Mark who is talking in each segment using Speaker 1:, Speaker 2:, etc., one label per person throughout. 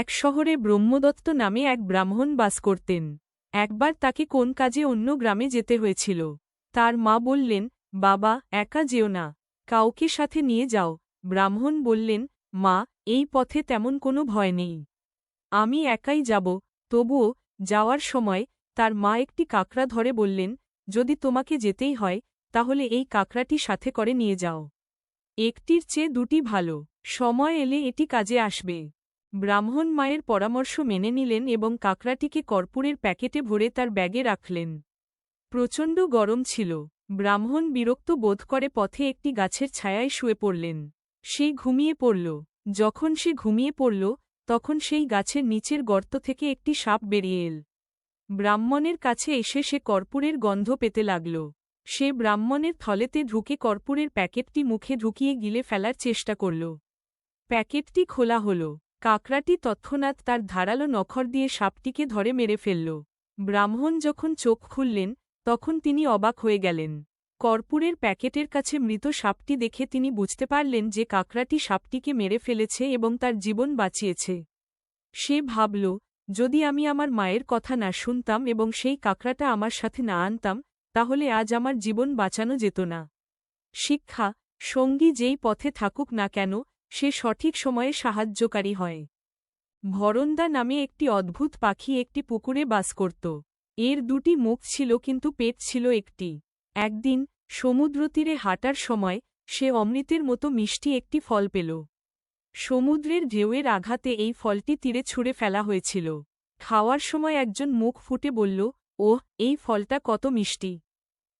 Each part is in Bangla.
Speaker 1: এক শহরে ব্রহ্মদত্ত নামে এক ব্রাহ্মণ বাস করতেন। একবার তাকে কোন কাজে অন্য গ্রামে যেতে হয়েছিল। তার মা বললেন, বাবা, একা যেও না। কাউকে সাথে নিয়ে যাও। ব্রাহ্মণ বললেন, মা, এই পথে তেমন কোনো ভয় নেই। আমি একাই যাব। তবুও যাওয়ার সময় তার মা একটি কাকড়া ধরে বললেন, যদি তোমাকে যেতেই হয়, তাহলে এই কাকড়াটি সাথে করে নিয়ে যাও। একটির চেয়ে দুটি ভালো। সময় এলে এটি কাজে আসবে। ব্রাহ্মণ মায়ের পরামর্শ মেনে নিলেন এবং কাকড়াটিকে কর্পূরের প্যাকেটে ভরে তার ব্যাগে রাখলেন। প্রচণ্ড গরম ছিল। ব্রাহ্মণ বিরক্ত বোধ করে পথে একটি গাছের ছায়ায় শুয়ে পড়লেন। সে ঘুমিয়ে পড়ল। যখন সে ঘুমিয়ে পড়ল, তখন সেই গাছের নিচের গর্ত থেকে একটি সাপ বেরিয়ে এল। ব্রাহ্মণের কাছে এসে সে কর্পূরের গন্ধ পেতে লাগল। সে ব্রাহ্মণের থলেতে ঢুকে কর্পূরের প্যাকেটটি মুখে ঢুকিয়ে গিলে ফেলার চেষ্টা করল। প্যাকেটটি খোলা হল। কাকড়াটি তৎক্ষণাৎ তার ধারালো নখর দিয়ে সাপটিকে ধরে মেরে ফেলল। ব্রাহ্মণ যখন চোখ খুললেন, তখন তিনি অবাক হয়ে গেলেন। কর্পূরের প্যাকেটের কাছে মৃত সাপটি দেখে তিনি বুঝতে পারলেন যে কাকড়াটি সাপটিকে মেরে ফেলেছে এবং তার জীবন বাঁচিয়েছে। সে ভাবল, যদি আমি আমার মায়ের কথা না শুনতাম এবং সেই কাকড়াটা আমার সাথে না আনতাম, তাহলে আজ আমার জীবন বাঁচানো যেত না। শিক্ষা, সঙ্গী যেই পথে থাকুক না কেন সে সঠিক সময়ে সাহায্যকারী হয়। ভরন্দা নামে একটি অদ্ভুত পাখি একটি পুকুরে বাস করত। এর দুটি মুখ ছিল কিন্তু পেট ছিল একটি। একদিন, সমুদ্রতীরে হাঁটার সময়, সে অমৃতের মতো মিষ্টি একটি ফল পেল। সমুদ্রের ঢেউয়ের আঘাতে এই ফলটি তীরে ছুঁড়ে ফেলা হয়েছিল। খাওয়ার সময় একজন মুখ ফুটে বলল, ওহ, এই ফলটা কত মিষ্টি।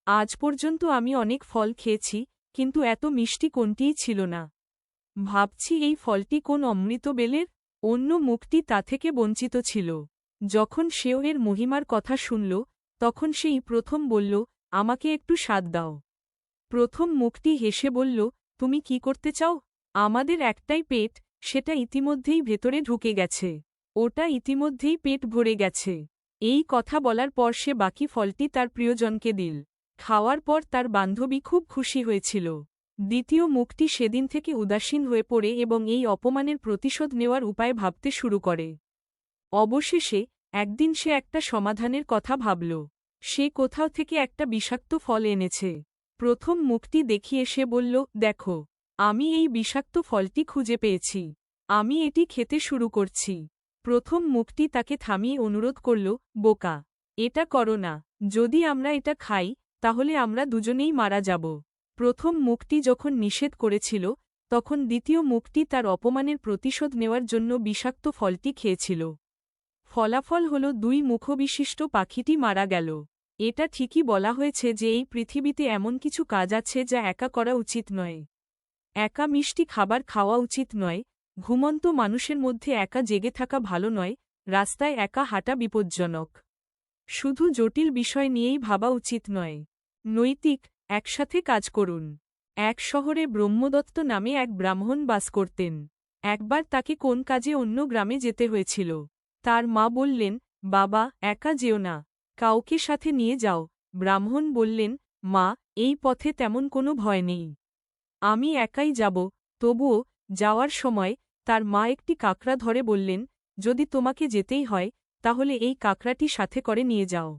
Speaker 1: আজ পর্যন্ত আমি অনেক ফল খেয়েছি, কিন্তু এত মিষ্টি কোনটিই ছিল না। ভাবছি এই ফলটি কোন অমৃত বেলের? অন্য মুখটি তা থেকে বঞ্চিত ছিল। যখন সেও এর মহিমার কথা শুনল, তখন সেই প্রথম বলল, আমাকে একটু স্বাদ দাও। প্রথম মুখটি হেসে বলল, তুমি কি করতে চাও? আমাদের একটাই পেট, সেটা ইতিমধ্যেই ভেতরে ঢুকে গেছে। ওটা ইতিমধ্যেই পেট ভরে গেছে। এই কথা বলার পর সে বাকি ফলটি তার প্রিয়জনকে দিল। খাওয়ার পর তার বান্ধবী খুব খুশি হয়েছিল। দ্বিতীয় মুখটি সেদিন থেকে উদাসীন হয়ে পড়ে এবং এই অপমানের প্রতিশোধ নেওয়ার উপায় ভাবতে শুরু করে। অবশেষে, একদিন সে একটা সমাধানের কথা ভাবল। সে কোথাও থেকে একটা বিষাক্ত ফল এনেছে। প্রথম মুখটি দেখিয়ে সে বলল, দেখো, আমি এই বিষাক্ত ফলটি খুঁজে পেয়েছি। আমি এটি খেতে শুরু করছি। প্রথম মুখটি তাকে থামিয়ে অনুরোধ করল, বোকা, এটা করো না। যদি আমরা এটা খাই, তাহলে আমরা দুজনেই মারা যাব। প্রথম মুখটি যখন নিষেধ করেছিল, তখন দ্বিতীয় মুখটি তার অপমানের প্রতিশোধ নেওয়ার জন্য বিষাক্ত ফলটি খেয়েছিল। ফলাফল হল দুই মুখবিশিষ্ট পাখিটি মারা গেল। এটা ঠিকই বলা হয়েছে যে এই পৃথিবীতে এমন কিছু কাজ আছে যা একা করা উচিত নয়। একা মিষ্টি খাবার খাওয়া উচিত নয়, ঘুমন্ত মানুষের মধ্যে একা জেগে থাকা ভালো নয়, রাস্তায় একা হাঁটা বিপজ্জনক। শুধু জটিল বিষয় নিয়েই ভাবা উচিত নয়। নৈতিক একসাথে কাজ করুন। এক শহরে ব্রহ্মদত্ত নামে এক ব্রাহ্মণ বাস করতেন। একবার তাকে কোন কাজে অন্য গ্রামে যেতে হয়েছিল। তার মা বললেন, বাবা, একা যেও না। কাউকে সাথে নিয়ে যাও। ব্রাহ্মণ বললেন, মা, এই পথে তেমন কোনো ভয় নেই। আমি একাই যাব। তবুও যাওয়ার সময় তার মা একটি কাকড়া ধরে বললেন, যদি তোমাকে যেতেই হয়, তাহলে এই কাকড়াটি সাথে করে নিয়ে যাও।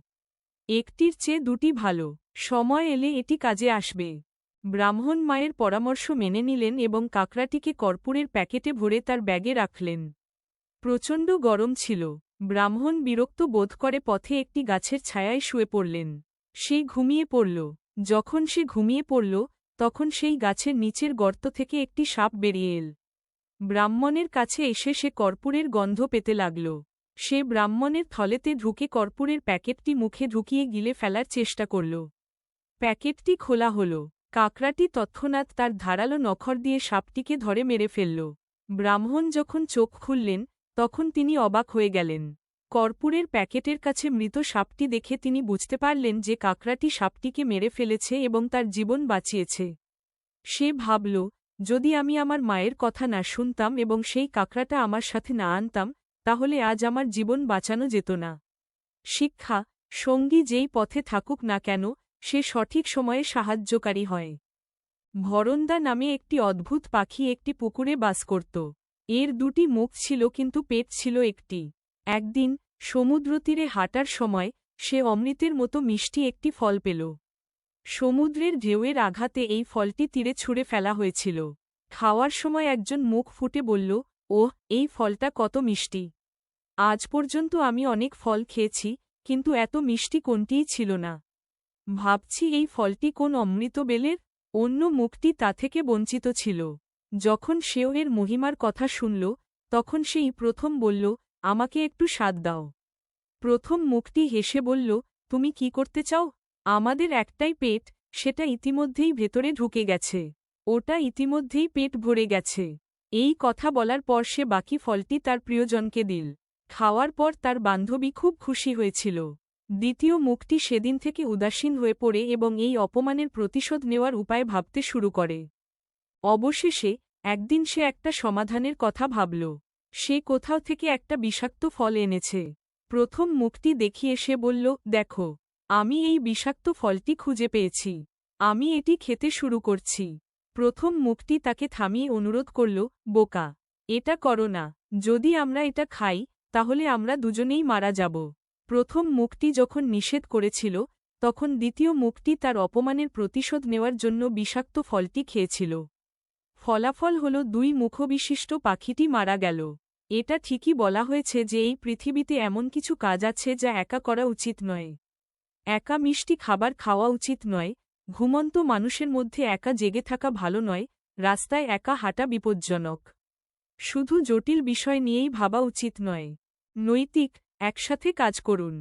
Speaker 1: একটির চেয়ে দুটি ভালো। সময় এলে এটি কাজে আসবে। ব্রাহ্মণ মায়ের পরামর্শ মেনে নিলেন এবং কাকড়াটিকে কর্পূরের প্যাকেটে ভরে তার ব্যাগে রাখলেন। প্রচণ্ড গরম ছিল। ব্রাহ্মণ বিরক্ত বোধ করে পথে একটি গাছের ছায়ায় শুয়ে পড়লেন। সে ঘুমিয়ে পড়ল। যখন সে ঘুমিয়ে পড়ল, তখন সেই গাছের নিচের গর্ত থেকে একটি সাপ বেরিয়ে এল। ব্রাহ্মণের কাছে এসে সে কর্পূরের গন্ধ পেতে লাগল। সে ব্রাহ্মণের থলেতে ঢুকে কর্পূরের প্যাকেটটি মুখে ঢুকিয়ে গিলে ফেলার চেষ্টা করল। প্যাকেটটি খোলা হল। কাকড়াটি তৎক্ষণাৎ তার ধারালো নখর দিয়ে সাপটিকে ধরে মেরে ফেলল। ব্রাহ্মণ যখন চোখ খুললেন, তখন তিনি অবাক হয়ে গেলেন। কর্পূরের প্যাকেটের কাছে মৃত সাপটি দেখে তিনি বুঝতে পারলেন যে কাকড়াটি সাপটিকে মেরে ফেলেছে এবং তার জীবন বাঁচিয়েছে। সে ভাবল, যদি আমি আমার মায়ের কথা না শুনতাম এবং সেই কাকড়াটা আমার সাথে না আনতাম, তাহলে আজ আমার জীবন বাঁচানো যেত না। শিক্ষা, সঙ্গী যেই পথে থাকুক না কেন সে সঠিক সময়ে সাহায্যকারী হয়। ভরন্দা নামে একটি অদ্ভুত পাখি একটি পুকুরে বাস করত। এর দুটি মুখ ছিল কিন্তু পেট ছিল একটি। একদিন সমুদ্র তীরে হাঁটার সময়, সে অমৃতের মতো মিষ্টি একটি ফল পেল। সমুদ্রের ঢেউয়ের আঘাতে এই ফলটি তীরে ছুঁড়ে ফেলা হয়েছিল। খাওয়ার সময় একজন মুখ ফুটে বলল, ওহ, এই ফলটা কত মিষ্টি। আজ পর্যন্ত আমি অনেক ফল খেয়েছি, কিন্তু এত মিষ্টি কোনটিই ছিল না। ভাবছি এই ফলটি কোন অমৃত বেলের? অন্য মুখটি তা থেকে বঞ্চিত ছিল। যখন সেও এর মহিমার কথা শুনল, তখন সেই প্রথম বলল, আমাকে একটু স্বাদ দাও। প্রথম মুখটি হেসে বলল, তুমি কি করতে চাও? আমাদের একটাই পেট, সেটা ইতিমধ্যেই ভেতরে ঢুকে গেছে। ওটা ইতিমধ্যেই পেট ভরে গেছে। এই কথা বলার পর সে বাকি ফলটি তার প্রিয়জনকে দিল। খাওয়ার পর তার বান্ধবী খুব খুশি হয়েছিল। দ্বিতীয় মুখটি সেদিন থেকে উদাসীন হয়ে পড়ে এবং এই অপমানের প্রতিশোধ নেওয়ার উপায় ভাবতে শুরু করে। অবশেষে, একদিন সে একটা সমাধানের কথা ভাবল। সে কোথাও থেকে একটা বিষাক্ত ফল এনেছে। প্রথম মুখটি দেখিয়ে সে বলল, দেখো, আমি এই বিষাক্ত ফলটি খুঁজে পেয়েছি। আমি এটি খেতে শুরু করছি। প্রথম মুখটি তাকে থামিয়ে অনুরোধ করল, বোকা, এটা করো না। যদি আমরা এটা খাই, তাহলে আমরা দুজনেই মারা যাব। প্রথম মুখটি যখন নিষেধ করেছিল, তখন দ্বিতীয় মুখটি তার অপমানের প্রতিশোধ নেওয়ার জন্য বিষাক্ত ফলটি খেয়েছিল। ফলাফল হল দুই মুখবিশিষ্ট পাখিটি মারা গেল। এটা ঠিকই বলা হয়েছে যে এই পৃথিবীতে এমন কিছু কাজ আছে যা একা করা উচিত নয়। একা মিষ্টি খাবার খাওয়া উচিত নয়, ঘুমন্ত মানুষের মধ্যে একা জেগে থাকা ভালো নয়, রাস্তায় একা হাঁটা বিপজ্জনক। শুধু জটিল বিষয় নিয়েই ভাবা উচিত নয়। নৈতিক একসাথে কাজ করুন।